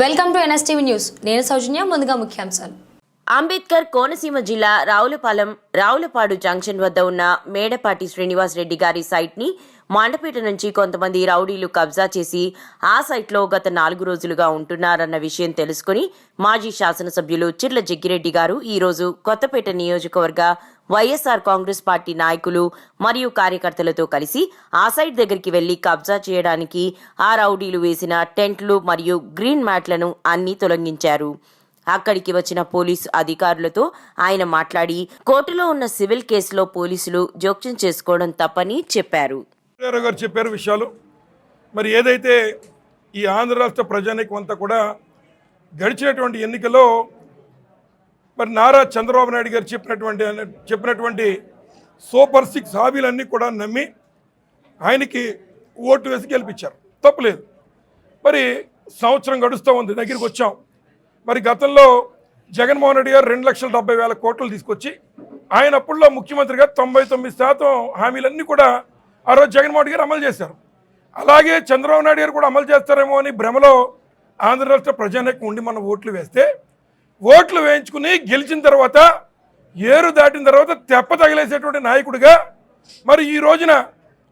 Welcome to NSTV news. నేను సౌజన్య ముందుగా ముఖ్యాంశాలు. అంబేద్కర్ కోనసీమ జిల్లా రావులపాలెం రావులపాడు జంక్షన్ వద్ద ఉన్న మేడపాటి శ్రీనివాస్ రెడ్డి గారి సైట్ని మాండపేట నుంచి కొంతమంది రౌడీలు కబ్జా చేసి ఆ సైట్లో గత నాలుగు రోజులుగా ఉంటున్నారన్న విషయం తెలుసుకుని మాజీ శాసనసభ్యులు చిర్ల జగ్గిరెడ్డి గారు ఈరోజు కొత్తపేట నియోజకవర్గ వైఎస్ఆర్ కాంగ్రెస్ పార్టీ నాయకులు మరియు కార్యకర్తలతో కలిసి ఆ సైట్ దగ్గరికి వెళ్ళి కబ్జా చేయడానికి ఆ రౌడీలు వేసిన టెంట్లు మరియు గ్రీన్ మ్యాట్లను అన్ని తొలగించారు. అక్కడికి వచ్చిన పోలీసు అధికారులతో ఆయన మాట్లాడి కోర్టులో ఉన్న సివిల్ కేసులో పోలీసులు జోక్యం చేసుకోవడం తప్పని చెప్పారు. గారు చెప్పారు విషయాలు. మరి ఏదైతే ఈ ఆంధ్ర రాష్ట్ర ప్రజానికి అంతా కూడా గడిచినటువంటి ఎన్నికల్లో మరి నారా చంద్రబాబు నాయుడు గారు చెప్పినటువంటి చెప్పినటువంటి సూపర్ సిక్స్ హాబీలన్నీ కూడా నమ్మి ఆయనకి ఓటు వేసి గెలిపించారు. తప్పులేదు మరి సంవత్సరం గడుస్తూ ఉంది దగ్గరికి వచ్చాం. మరి గతంలో జగన్మోహన్ రెడ్డి గారు రెండు లక్షల డెబ్బై వేల కోట్లు తీసుకొచ్చి ఆయన అప్పుల్లో ముఖ్యమంత్రిగా తొంభై తొమ్మిది శాతం హామీలన్నీ కూడా ఆ రోజు జగన్మోహన్ రెడ్డి గారు అమలు చేశారు. అలాగే చంద్రబాబు నాయుడు గారు కూడా అమలు చేస్తారేమో అని భ్రమలో ఆంధ్ర రాష్ట్ర ప్రజానికి ఉండి మనం ఓట్లు వేస్తే ఓట్లు వేయించుకుని గెలిచిన తర్వాత ఏరు దాటిన తర్వాత తెప్ప తగిలేసేటువంటి నాయకుడిగా మరి ఈ రోజున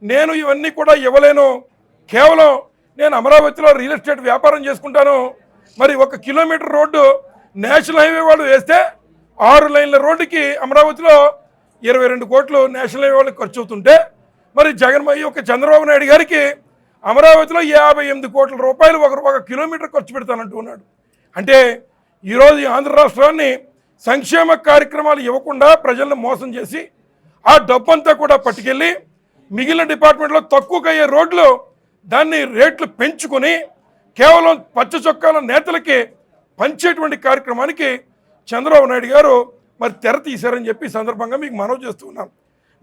నేను ఇవన్నీ కూడా ఇవ్వలేను. కేవలం నేను అమరావతిలో రియల్ ఎస్టేట్ వ్యాపారం చేసుకుంటాను. మరి ఒక కిలోమీటర్ రోడ్డు నేషనల్ హైవే వాళ్ళు వేస్తే ఆరు లైన్ల రోడ్డుకి అమరావతిలో ఇరవై రెండు కోట్లు నేషనల్ హైవే వాళ్ళకి ఖర్చు అవుతుంటే మరి జగన్మోహన్ ఒక చంద్రబాబు నాయుడు గారికి అమరావతిలో యాభై ఎనిమిది కోట్ల రూపాయలు ఒక ఒక కిలోమీటర్ ఖర్చు పెడతానంటూ ఉన్నాడు అంటే ఈరోజు ఆంధ్ర రాష్ట్రాన్ని సంక్షేమ కార్యక్రమాలు ఇవ్వకుండా ప్రజలను మోసం చేసి ఆ డబ్బంతా కూడా పట్టుకెళ్ళి మిగిలిన డిపార్ట్మెంట్లో తక్కువకయ్యే రోడ్లు దాన్ని రేట్లు పెంచుకొని కేవలం పచ్చ చొక్కాల నేతలకి పంచేటువంటి కార్యక్రమానికి చంద్రబాబు నాయుడు గారు మరి తెర తీశారని చెప్పి సందర్భంగా మీకు మనవి చేస్తూ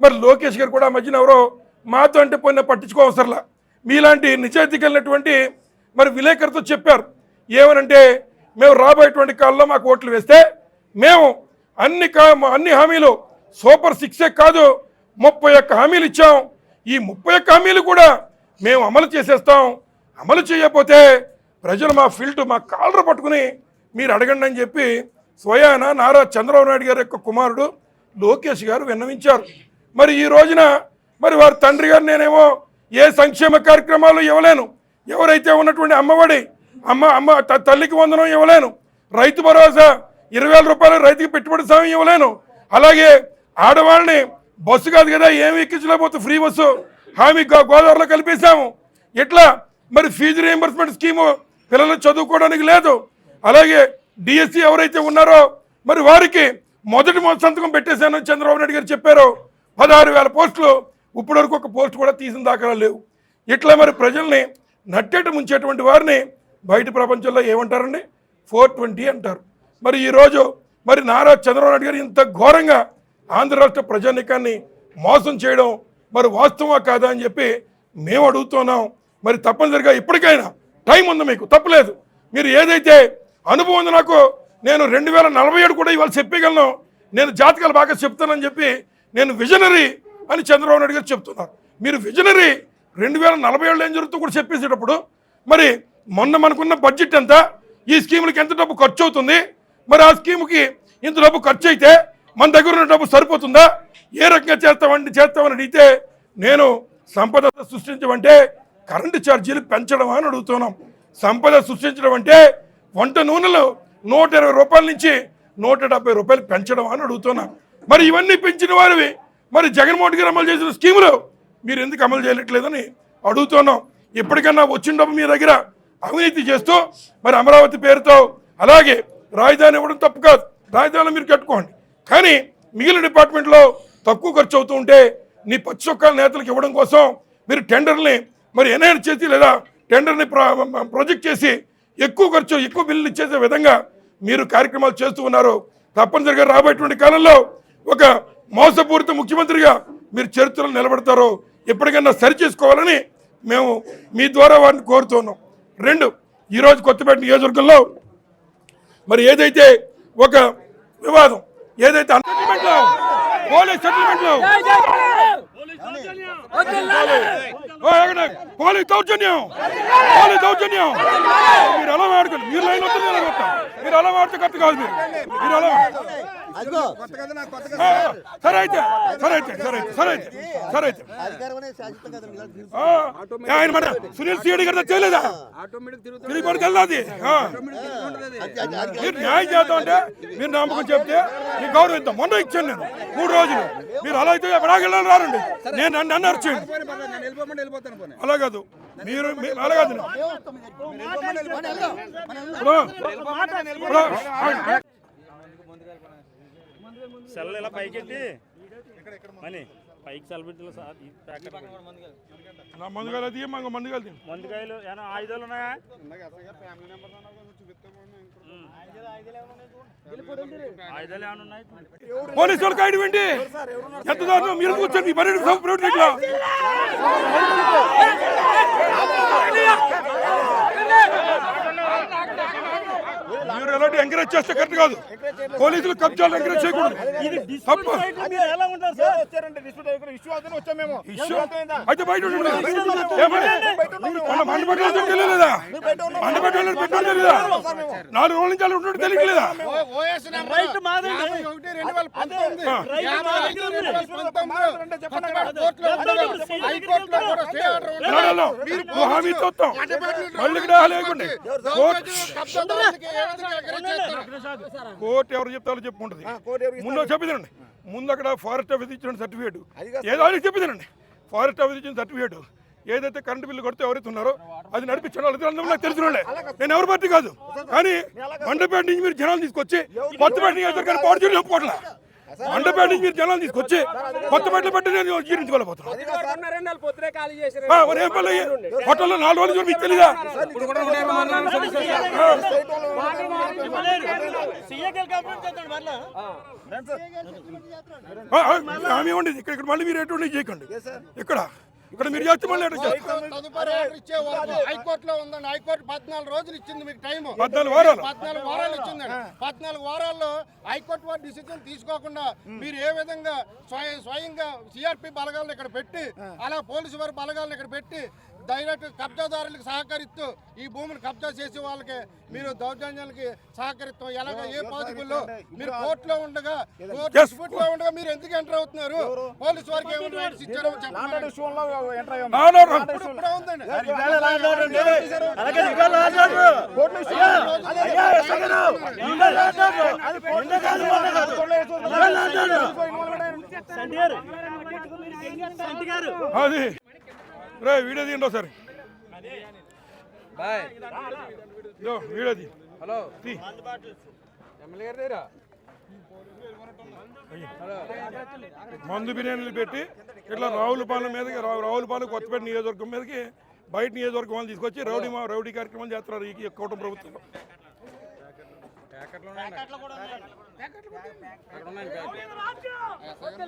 మరి లోకేష్ గారు కూడా మధ్యన ఎవరో మాతో అంటే పోయిన పట్టించుకోవసరలా మీలాంటి నిజాయితీ కలిగినటువంటి మరి విలేకరితో చెప్పారు. ఏమనంటే మేము రాబోయేటువంటి కాలంలో మాకు ఓట్లు వేస్తే మేము అన్ని కా అన్ని హామీలు సూపర్ సిక్సే కాదు ముప్పై ఒక్క హామీలు ఇచ్చాం. ఈ ముప్పై ఒక్క హామీలు కూడా మేము అమలు చేసేస్తాం. అమలు చేయకపోతే ప్రజలు మా ఫీల్డ్ మా కాలర్ పట్టుకుని మీరు అడగండి అని చెప్పి స్వయాన నారా చంద్రబాబు నాయుడు గారి యొక్క కుమారుడు లోకేష్ గారు విన్నవించారు. మరి ఈ రోజున మరి వారి తండ్రి గారు నేనేమో ఏ సంక్షేమ కార్యక్రమాలు ఇవ్వలేను. ఎవరైతే ఉన్నటువంటి అమ్మఒడి అమ్మ అమ్మ త- తల్లికి వందనం ఇవ్వలేను. రైతు భరోసా ఇరవై వేల రూపాయలు రైతుకి పెట్టుబడి సాయం ఇవ్వలేను. అలాగే ఆడవాళ్ళని బస్సు కాదు కదా ఏమి ఎక్కించలేకపోతే ఫ్రీ బస్సు. హామీ గోదావరిలో కల్పించాము ఇట్లా మరి ఫీజు రియంబర్స్మెంట్ స్కీము పిల్లలు చదువుకోవడానికి లేదు. అలాగే డిఎస్సి ఎవరైతే ఉన్నారో మరి వారికి మొదటి మొదటి సంతకం పెట్టేశానని చంద్రబాబు నాయుడు గారు చెప్పారు. పదహారు వేల పోస్టులు ఇప్పటివరకు ఒక పోస్ట్ కూడా తీసిన దాఖలా లేవు. ఇట్లా మరి ప్రజల్ని నట్టేట ముంచేటువంటి వారిని బయట ప్రపంచంలో ఏమంటారండి? ఫోర్ ట్వంటీ అంటారు. మరి ఈరోజు మరి నారా చంద్రబాబు నాయుడు గారు ఇంత ఘోరంగా ఆంధ్ర రాష్ట్ర ప్రజానికాన్ని మోసం చేయడం మరి వాస్తవమా కాదా అని చెప్పి మేము అడుగుతున్నాం. మరి తప్పనిసరిగా ఇప్పటికైనా టైం ఉంది మీకు తప్పలేదు. మీరు ఏదైతే అనుభవం ఉంది నాకు నేను రెండు వేల నలభై ఏడు కూడా ఇవాళ చెప్పగలను. నేను జాతకాలు బాగా చెప్తానని చెప్పి నేను విజనరీ అని చంద్రబాబు నాయుడు గారు చెప్తున్నారు. మీరు విజనరీ రెండు వేల నలభై ఏళ్ళు ఏం జరుగుతుందో కూడా చెప్పేసేటప్పుడు మరి మొన్న మనకున్న బడ్జెట్ ఎంత? ఈ స్కీములకి ఎంత డబ్బు ఖర్చు అవుతుంది మరి ఆ స్కీముకి ఇంత డబ్బు ఖర్చు అయితే మన దగ్గర ఉన్న డబ్బు సరిపోతుందా? ఏ రకంగా చేస్తామండి చేస్తామని అడిగితే నేను సంపద సృష్టించమంటే కరెంటు ఛార్జీలు పెంచడం అని అడుగుతున్నాం. సంపద సృష్టించడం అంటే వంట నూనెలు నూట ఇరవై రూపాయల నుంచి నూట డెబ్బై రూపాయలు పెంచడం అని అడుగుతున్నాం. మరి ఇవన్నీ పెంచిన వారివి మరి జగన్మోహన్ గారు అమలు చేసిన స్కీములు మీరు ఎందుకు అమలు చేయట్లేదని అడుగుతున్నాం. ఇప్పటికన్నా వచ్చిన డబ్బు మీ దగ్గర అవినీతి చేస్తూ మరి అమరావతి పేరుతో అలాగే రాజధాని ఇవ్వడం తప్పు కాదు. రాజధానిలో మీరు కట్టుకోండి. కానీ మిగిలిన డిపార్ట్మెంట్లో తక్కువ ఖర్చు అవుతూ ఉంటే నీ పచ్చి నేతలకు ఇవ్వడం కోసం మీరు టెండర్ని మరి ఎన్హెన్స్ చేసి లేదా టెండర్ని ప్రాజెక్ట్ ప్రొజెక్ట్ చేసి ఎక్కువ ఖర్చు ఎక్కువ బిల్లులు ఇచ్చేసే విధంగా మీరు కార్యక్రమాలు చేస్తూ ఉన్నారు. తప్పనిసరిగా రాబోయేటువంటి కాలంలో ఒక మోసపూరిత ముఖ్యమంత్రిగా మీరు చరిత్రలో నిలబడతారో ఎప్పటికైనా సరి చేసుకోవాలని మేము మీ ద్వారా వారిని కోరుతున్నాం. రెండు ఈరోజు కొత్తపేట నియోజకవర్గంలో మరి ఏదైతే ఒక వివాదం ఏదైతే సెటిల్మెంట్లో పోలీస్ సెటిల్మెంట్లో పోలీస్ దౌర్జన్యం పోలీస్ దౌర్జన్యం. మీరు ఎలా ఆడుకోండి మీరు లైన్ వస్తుంది నేను అలా వస్తాను. మీరు అలా ఆడితే కరెక్ట్ కాదు మీరు. మీరు అలా సరే అయితే సరే అయితే సరే అయితే సరే సరే ఆయన మన సునీల్ సిఐడి గారితో చేయలేదా? తిరిగి పడికి వెళ్ళాది మీరు న్యాయం చేద్దాం అంటే మీరు నమ్మకం చెప్తే మీకు గౌరవిద్దాం మొన్న ఇచ్చాను నేను మూడు రోజులు. మీరు అలా అయితే ఎక్కడికి వెళ్ళాలి రారండి. నేను నన్ను అరిచేయండి అలా కాదు. మీరు ఇప్పుడు సెల్ ఇలా పైకెట్టి మనీ. పైకి సెల్ పెట్టిన సార్ నా మందు కలిసి మంగ మందు కలిసి మందుకాయలు ఏమైనా ఆయుధాలు ఉన్నాయా? ఆయుధాలు ఏమైనా ఉన్నాయి పోలీసు వాళ్ళకి ఐడి వెండి ఎంత దారుణం మీరు కూర్చొని పన్నెండు సభ ప్రైవేట్లో మీరు ఎలాంటి ఎంకరేజ్ చేస్తే కరెక్ట్ కాదు. పోలీసులు కబ్జాలు ఎంకరేజ్ చేయకూడదు. తప్పు. అయితే బయట ఉండండి. తెలియలేదా? పెట్టాలి తెలియదా నాలుగు రోజుల నుంచి అలా? నువ్వు హామీ చూస్తాం మళ్ళీ లేకుండా. కోర్టు ఎవరు చెప్తారో చెప్పుకుంటది. ముందు చెప్పిదండి ముందు అక్కడ ఫారెస్ట్ ఆఫీస్ ఇచ్చిన సర్టిఫికేట్. ఏదో అని చెప్పిదండి ఫారెస్ట్ ఆఫీస్ ఇచ్చిన సర్టిఫికేట్. ఏదైతే కరెంట్ బిల్లు కొడితే ఎవరైతే ఉన్నారో అది అందరూ నాకు తెలిసిన వాళ్ళే నేను ఎవరి పార్టీ కాదు. కానీ మండపేట నుంచి మీరు జనాలు తీసుకొచ్చి కొత్తపేట నియోజకవర్గం కానీ పాడు చేయడం చెప్పుకోవట్లా నుంచి మీరు జనాలు తీసుకొచ్చి కొత్తపేటలో పెట్టి నేను జీర్ణించుకోలేకపోతున్నాను హోటల్లో నాలుగు రోజులు మీకు తెలీదా ఆ, ఆ, హామీ ఇవ్వండి ఇక్కడ ఇక్కడ మళ్ళీ మీరు ఎటువంటి చేయకండి ఇక్కడ ఇక్కడ మీరు చేస్తే మళ్ళీ తదుపరి ఆర్డర్ ఇచ్చే వరకు హైకోర్టులో ఉందండి హైకోర్టు పద్నాలుగు రోజులు ఇచ్చింది మీకు టైం పద్నాలుగు వారాలు. పద్నాలుగు వారాలు ఇచ్చిందండి. పద్నాలుగు వారాల్లో హైకోర్టు వారు డిసిజన్ తీసుకోకుండా మీరు ఏ విధంగా స్వయం స్వయంగా సిఆర్పి బలగాలను ఇక్కడ పెట్టి అలా పోలీసు వారి బలగాలను ఇక్కడ పెట్టి డైరెక్ట్ కబ్జాదారులకు సహకరిస్తూ ఈ భూమిని కబ్జా చేసే వాళ్ళకి మీరు దౌర్జన్యాలకి సహకరిస్తాం ఎలాగ ఏ పాజిబుల్లో మీరు కోర్టులో ఉండగా కోర్టు Yes. డిస్ప్యూట్లో ఉండగా మీరు ఎందుకు ఎంటర్ అవుతున్నారు పోలీసు వారికి ఏమైనా రైట్స్ ఇచ్చారో చెప్పండి అది రే వీడియో తీయండి ఒకసారి. ఇదో వీడియో తీ. హలో. మందు బిర్యానీలు పెట్టి ఇట్లా రావులపాలెం మీదకి రావులపాలెం కొత్తపేట నియోజకవర్గం మీదకి బయట నియోజకవర్గం వాళ్ళు తీసుకొచ్చి రౌడీ మా రౌడీ కార్యక్రమాలు చేస్తున్నారు ఈ ఈ కూటమి ప్రభుత్వం. ప్యాకెట్లు ప్యాకెట్లు కూడా ప్యాకెట్లు కూడా అక్కడ ఉన్నాయి ప్యాకెట్లు.